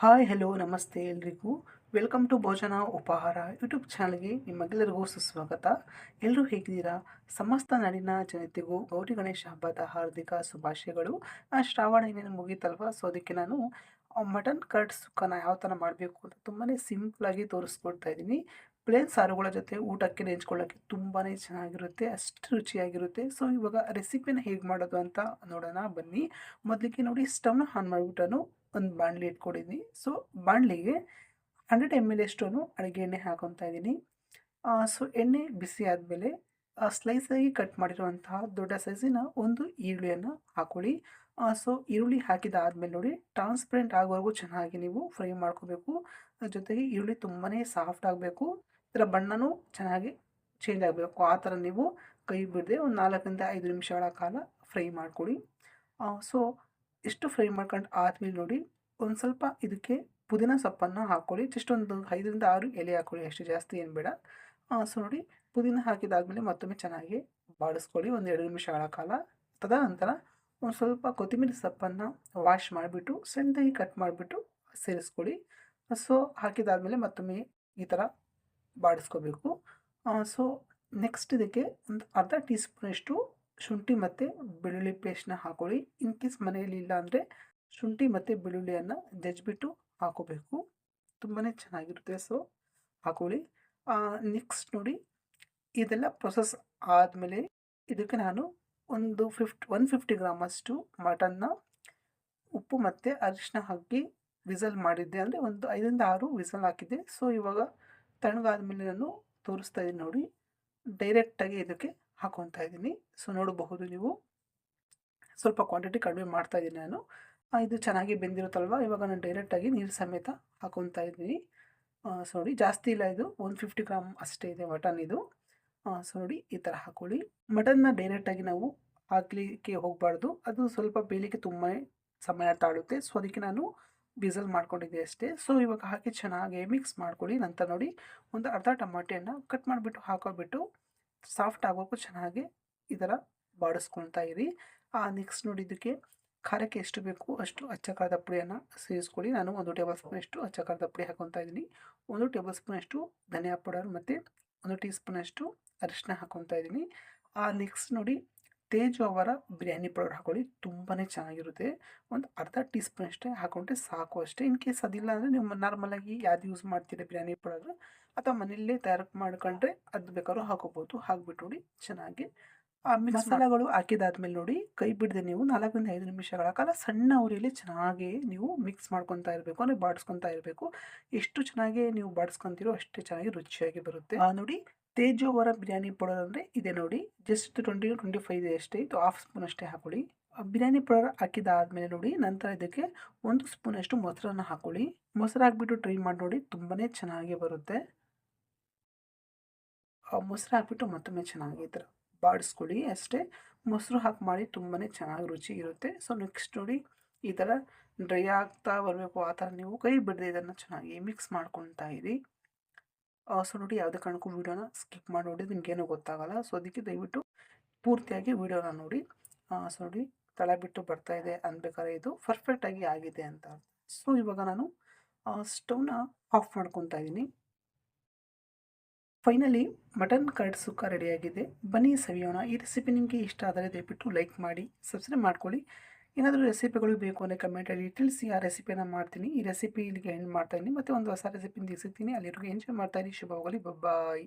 Hi, hello, ನಮಸ್ತೆ ಎಲ್ರಿಗೂ. Welcome to ಭೋಜನ ಉಪಹಾರ ಯೂಟ್ಯೂಬ್ ಚಾನಲ್ಗೆ ನಿಮ್ಮೆಲ್ಲರಿಗೂ ಸುಸ್ವಾಗತ. ಎಲ್ಲರೂ ಹೇಗಿದ್ದೀರಾ? ಸಮಸ್ತ ನಾಡಿನ ಜನತೆಗೂ ಗೌರಿ ಗಣೇಶ ಹಬ್ಬದ ಹಾರ್ದಿಕ ಶುಭಾಶಯಗಳು. ಆ ಶ್ರಾವಣ ಇನ್ನೇನು ಮುಗೀತಲ್ವ? ಸೊ ಅದಕ್ಕೆ ನಾನು ಮಟನ್ ಕರ್ಡ್ ಸುಕ್ಕನ ಯಾವ ಥರ ಮಾಡಬೇಕು ಅಂತ ತುಂಬಾ ಸಿಂಪ್ಲಾಗಿ ತೋರಿಸ್ಕೊಡ್ತಾ ಇದ್ದೀನಿ. ಪ್ಲೇನ್ ಸಾರುಗಳ ಜೊತೆ ಊಟಕ್ಕೆ ನೆಂಚ್ಕೊಳ್ಳೋಕ್ಕೆ ತುಂಬಾ ಚೆನ್ನಾಗಿರುತ್ತೆ, ಅಷ್ಟು ರುಚಿಯಾಗಿರುತ್ತೆ. ಸೊ ಇವಾಗ ರೆಸಿಪಿನ ಹೇಗೆ ಮಾಡೋದು ಅಂತ ನೋಡೋಣ, ಬನ್ನಿ. ಮೊದಲಿಗೆ ನೋಡಿ ಸ್ಟವ್ನ ಆನ್ ಮಾಡಿಬಿಟ್ಟು ಒಂದು ಬಾಣಲಿ ಇಟ್ಕೊಂಡಿದ್ದೀನಿ ಸೊ ಬಾಣಲಿಗೆ ಹಂಡ್ರೆಡ್ ಎಂ ಎಲ್ ಅಷ್ಟು ಅಡುಗೆ ಎಣ್ಣೆ ಹಾಕೊತಾ ಇದ್ದೀನಿ. ಸೊ ಎಣ್ಣೆ ಬಿಸಿ ಆದಮೇಲೆ ಸ್ಲೈಸಾಗಿ ಕಟ್ ಮಾಡಿರುವಂತಹ ದೊಡ್ಡ ಸೈಜಿನ ಒಂದು ಈರುಳ್ಳಿಯನ್ನು ಹಾಕೊಳ್ಳಿ. ಸೊ ಈರುಳ್ಳಿ ಹಾಕಿದಾದ್ಮೇಲೆ ನೋಡಿ ಟ್ರಾನ್ಸ್ಪರೆಂಟ್ ಆಗೋವರೆಗೂ ಚೆನ್ನಾಗಿ ನೀವು ಫ್ರೈ ಮಾಡ್ಕೋಬೇಕು. ಜೊತೆಗೆ ಈರುಳ್ಳಿ ತುಂಬಾ ಸಾಫ್ಟ್ ಆಗಬೇಕು. ಇದರ ಬಣ್ಣನೂ ಚೆನ್ನಾಗಿ ಚೇಂಜ್ ಆಗಬೇಕು. ಆ ಥರ ನೀವು ಕೈ ಬಿಡದೆ ಒಂದು ನಾಲ್ಕರಿಂದ ಐದು ನಿಮಿಷಗಳ ಕಾಲ ಫ್ರೈ ಮಾಡ್ಕೊಳ್ಳಿ ಸೊ ಇಷ್ಟು ಫ್ರೈ ಮಾಡ್ಕೊಂಡು ಆದ್ಮೇಲೆ ನೋಡಿ ಒಂದು ಸ್ವಲ್ಪ ಇದಕ್ಕೆ ಪುದೀನ ಸೊಪ್ಪನ್ನು ಹಾಕ್ಕೊಳ್ಳಿ ಜಸ್ಟ್ ಒಂದು ಐದರಿಂದ ಆರು ಎಲೆ ಹಾಕ್ಕೊಳ್ಳಿ ಅಷ್ಟು ಜಾಸ್ತಿ ಏನು ಬೇಡ. ಸೊ ನೋಡಿ ಪುದೀನ ಹಾಕಿದಾದಮೇಲೆ ಮತ್ತೊಮ್ಮೆ ಚೆನ್ನಾಗಿ ಬಾಡಿಸ್ಕೊಳ್ಳಿ. ಒಂದು ಎರಡು ನಿಮಿಷಗಳ ಕಾಲ. ತದನಂತರ ಒಂದು ಸ್ವಲ್ಪ ಕೊತ್ತಂಬರಿ ಸೊಪ್ಪನ್ನು ವಾಶ್ ಮಾಡಿಬಿಟ್ಟು, ಸಣ್ಣದಾಗಿ ಕಟ್ ಮಾಡಿಬಿಟ್ಟು ಸೇರಿಸ್ಕೊಳ್ಳಿ. ಸೊ ಹಾಕಿದಾದಮೇಲೆ ಮತ್ತೊಮ್ಮೆ ಈ ಥರ ಬಾಡಿಸ್ಕೋಬೇಕು. ಸೊ ನೆಕ್ಸ್ಟ್ ಇದಕ್ಕೆ ಒಂದು ಅರ್ಧ ಟೀ ಸ್ಪೂನಷ್ಟು ಶುಂಠಿ ಮತ್ತು ಬೆಳ್ಳುಳ್ಳಿ ಪೇಸ್ಟ್ನ ಹಾಕೊಳ್ಳಿ. ಇನ್ ಕೇಸ್ ಮನೆಯಲ್ಲಿ ಇಲ್ಲ ಅಂದರೆ ಶುಂಠಿ ಮತ್ತು ಬೆಳ್ಳುಳ್ಳಿಯನ್ನು ಜಜ್ಜಿಬಿಟ್ಟು ಹಾಕೋಬೇಕು. ತುಂಬಾ ಚೆನ್ನಾಗಿರುತ್ತೆ. ಸೊ ಹಾಕೊಳ್ಳಿ. ನೆಕ್ಸ್ಟ್ ನೋಡಿ. ಇದೆಲ್ಲ ಪ್ರೊಸೆಸ್ ಆದಮೇಲೆ ಇದಕ್ಕೆ ನಾನು ಒಂದು ಫಿಫ್ಟ್ ಒನ್ ಫಿಫ್ಟಿ ಗ್ರಾಮಷ್ಟು ಮಟನ್ನ ಉಪ್ಪು ಮತ್ತು ಅರಿಶಿನ ಹಾಕಿ ವಿಸಲ್ ಮಾಡಿದ್ದೆ. ಅಂದರೆ ಒಂದು ಐದರಿಂದ ಆರು ವಿಸಲ್ ಹಾಕಿದ್ದೆ. ಸೊ ಇವಾಗ ತಣ್ಣಗಾದ್ಮೇಲೆ ನಾನು ತೋರಿಸ್ತಾ ಇದ್ದೀನಿ ನೋಡಿ. ಡೈರೆಕ್ಟಾಗಿ ಇದಕ್ಕೆ ಹಾಕೊತಾ ಇದ್ದೀನಿ. ಸೊ ನೋಡಬಹುದು ನೀವು. ಸ್ವಲ್ಪ ಕ್ವಾಂಟಿಟಿ ಕಡಿಮೆ ಮಾಡ್ತಾ ಇದ್ದೀನಿ ನಾನು. ಇದು ಚೆನ್ನಾಗಿ ಬೆಂದಿರುತ್ತಲ್ವ? ಇವಾಗ ನಾನು ಡೈರೆಕ್ಟಾಗಿ ನೀರು ಸಮೇತ ಹಾಕೊತಾ ಇದ್ದೀನಿ. ಸೊ ಜಾಸ್ತಿ ಇಲ್ಲ ಇದು. ಒನ್ ಫಿಫ್ಟಿ ಗ್ರಾಮ್ ಅಷ್ಟೇ ಇದೆ ಮಟನ್ ಇದು. ಸೊ ನೋಡಿ ಈ ಥರ ಹಾಕೊಳ್ಳಿ. ಮಟನ್ನ ಡೈರೆಕ್ಟಾಗಿ ನಾವು ಹಾಕಲಿಕ್ಕೆ ಹೋಗಬಾರ್ದು. ಅದು ಸ್ವಲ್ಪ ಬೇಯಲಿಕ್ಕೆ ತುಂಬ ಸಮಯ ತಾಳುತ್ತೆ. ಸೊ ಅದಕ್ಕೆ ನಾನು ಬಿಸಲ್ ಮಾಡ್ಕೊಂಡಿದ್ದೆ ಅಷ್ಟೇ. ಸೊ ಇವಾಗ ಹಾಕಿ ಚೆನ್ನಾಗಿ ಮಿಕ್ಸ್ ಮಾಡ್ಕೊಳ್ಳಿ. ನಂತರ ನೋಡಿ, ಒಂದು ಅರ್ಧ ಟಮಾಟೆಯನ್ನು ಕಟ್ ಮಾಡಿಬಿಟ್ಟು ಹಾಕೋಬಿಟ್ಟು ಸಾಫ್ಟ್ ಆಗೋಕ್ಕೂ ಚೆನ್ನಾಗಿ ಈ ಬಾಡಿಸ್ಕೊಳ್ತಾ ಇರಿ. ಆ ನೆಕ್ಸ್ಟ್ ನೋಡಿ ಇದಕ್ಕೆ ಖಾರಕ್ಕೆ ಎಷ್ಟು ಬೇಕು ಅಷ್ಟು ಅಚ್ಚಕಾರದ ಪುಡಿಯನ್ನು ಸೇರಿಸ್ಕೊಳ್ಳಿ. ನಾನು ಒಂದು ಟೇಬಲ್ ಅಚ್ಚ ಖಾರದ ಪುಡಿ ಹಾಕೊತಾ ಇದ್ದೀನಿ. ಒಂದು ಟೇಬಲ್ ಸ್ಪೂನಷ್ಟು ಧನಿಯಾ ಪೌಡರ್ ಮತ್ತು ಒಂದು ಟೀ ಸ್ಪೂನಷ್ಟು ಅರಿಶಿನ ಹಾಕೊತಾ ಇದ್ದೀನಿ. ಆ ನೆಕ್ಸ್ಟ್ ನೋಡಿ ತೇಜು ಅವರ ಬಿರಿಯಾನಿ ಪೌಡರ್ ಹಾಕೊಳ್ಳಿ ತುಂಬಾ ಚೆನ್ನಾಗಿರುತ್ತೆ. ಒಂದು ಅರ್ಧ ಟೀ ಸ್ಪೂನ್ ಅಷ್ಟೇ ಹಾಕೊಂಡ್ರೆ ಸಾಕು ಅಷ್ಟೇ. ಇನ್ ಕೇಸ್ ಅದಿಲ್ಲ ಅಂದರೆ ನೀವು ನಾರ್ಮಲಾಗಿ ಯಾವ್ದು ಯೂಸ್ ಮಾಡ್ತೀರಿ ಬಿರಿಯಾನಿ ಪೌಡರ್ ಅಥವಾ ಮನೆಯಲ್ಲೇ ತಯಾರು ಮಾಡ್ಕೊಂಡ್ರೆ ಅದು ಬೇಕಾದ್ರೂ ಹಾಕೋಬೋದು. ಹಾಕ್ಬಿಟ್ಟು ನೋಡಿ, ಚೆನ್ನಾಗಿ. ಆ ಮಸಾಲೆಗಳು ಹಾಕಿದಾದ್ಮೇಲೆ ನೋಡಿ, ಕೈ ಬಿಡದೆ ನೀವು ನಾಲ್ಕರಿಂದ ಐದು ನಿಮಿಷಗಳ ಕಾಲ ಸಣ್ಣ ಉರಿಯಲ್ಲಿ ಚೆನ್ನಾಗಿ ನೀವು ಮಿಕ್ಸ್ ಮಾಡ್ಕೊತಾ ಇರಬೇಕು, ಅಂದರೆ ಬಾಡಿಸ್ಕೊತಾ ಇರಬೇಕು. ಎಷ್ಟು ಚೆನ್ನಾಗಿ ನೀವು ಬಾಡಿಸ್ಕೊತೀರೋ ಅಷ್ಟೇ ಚೆನ್ನಾಗಿ ರುಚಿಯಾಗಿ ಬರುತ್ತೆ. ನೋಡಿ ತೇಜು ಅವರ ಬಿರಿಯಾನಿ ಪೌಡರ್ ಅಂದರೆ ಇದೆ ನೋಡಿ. ಜಸ್ಟ್ ಟ್ವೆಂಟಿ ಟ್ವೆಂಟಿ ಫೈವ್ ಇದೆ ಅಷ್ಟೇ. ಇದು ಹಾಫ್ ಸ್ಪೂನ್ ಅಷ್ಟೇ ಹಾಕೊಳ್ಳಿ. ಬಿರಿಯಾನಿ ಪೌಡರ್ ಹಾಕಿದಾದ್ಮೇಲೆ ನೋಡಿ, ನಂತರ ಇದಕ್ಕೆ ಒಂದು ಸ್ಪೂನಷ್ಟು ಮೊಸರನ್ನು ಹಾಕೊಳ್ಳಿ. ಮೊಸರು ಹಾಕ್ಬಿಟ್ಟು ಟ್ರೈ ಮಾಡಿ ನೋಡಿ ತುಂಬಾ ಚೆನ್ನಾಗಿ ಬರುತ್ತೆ. ಮೊಸರು ಹಾಕ್ಬಿಟ್ಟು ಮತ್ತೊಮ್ಮೆ ಚೆನ್ನಾಗಿ ಈ ಥರ ಬಾಡಿಸ್ಕೊಳ್ಳಿ ಅಷ್ಟೇ. ಮೊಸರು ಹಾಕಿ ಮಾಡಿ ತುಂಬಾ ಚೆನ್ನಾಗಿ ರುಚಿ ಇರುತ್ತೆ. ಸೊ ನೆಕ್ಸ್ಟ್ ನೋಡಿ, ಈ ಥರ ಡ್ರೈ ಆಗ್ತಾ ಬರಬೇಕು, ಆ ಥರ ನೀವು ಕೈ ಬಿಡದೆ ಇದನ್ನು ಚೆನ್ನಾಗಿ ಮಿಕ್ಸ್ ಮಾಡ್ಕೊತಾ ಇರಿ. ಸೊ ನೋಡಿ ಯಾವುದೇ ಕಾರಣಕ್ಕೂ ವೀಡಿಯೋನ ಸ್ಕಿಪ್ ಮಾಡಿ ನೋಡಿ ನಿಮಗೇನು ಗೊತ್ತಾಗಲ್ಲ. ಸೊ ಅದಕ್ಕೆ ದಯವಿಟ್ಟು ಪೂರ್ತಿಯಾಗಿ ವೀಡಿಯೋನ ನೋಡಿ. ಸೊ ನೋಡಿ ತಳ ಬಿಟ್ಟು ಬರ್ತಾ ಇದೆ ಅನ್ಬೇಕಾದ್ರೆ ಇದು ಪರ್ಫೆಕ್ಟಾಗಿ ಆಗಿದೆ ಅಂತ ಸೊ ಇವಾಗ ನಾನು ಸ್ಟವ್ನ ಆಫ್ ಮಾಡ್ಕೊತಾ ಇದ್ದೀನಿ. ಫೈನಲಿ ಮಟನ್ ಕರ್ಡ್ ಸುಕ್ಕ ರೆಡಿಯಾಗಿದೆ ಬನ್ನಿ ಸವಿಯೋಣ. ಈ ರೆಸಿಪಿ ನಿಮಗೆ ಇಷ್ಟ ಆದರೆ ದಯವಿಟ್ಟು ಲೈಕ್ ಮಾಡಿ ಸಬ್ಸ್ಕ್ರೈಬ್ ಮಾಡ್ಕೊಳ್ಳಿ. ಏನಾದರೂ ರೆಸಿಪಿಗಳು ಬೇಕು ಅಂದರೆ ಕಮೆಂಟಲ್ಲಿ ತಿಳಿಸಿ, ಆ ರೆಸಿಪಿನ ಮಾಡ್ತೀನಿ. ಈ ರೆಸಿಪಿ ಇಲ್ಲಿಗೆ ಎಂಡ್ ಮಾಡ್ತಾಯಿದ್ದೀನಿ ಮತ್ತು ಒಂದು ಹೊಸ ರೆಸಿಪಿನ ಸಿಗ್ತೀನಿ ಅಲ್ಲಿವರೆಗೂ ಎಂಜಾಯ್ ಮಾಡ್ತಾಯಿರಿ ಶುಭವಾಗಲಿ ಬಬ್ಬಾಯ್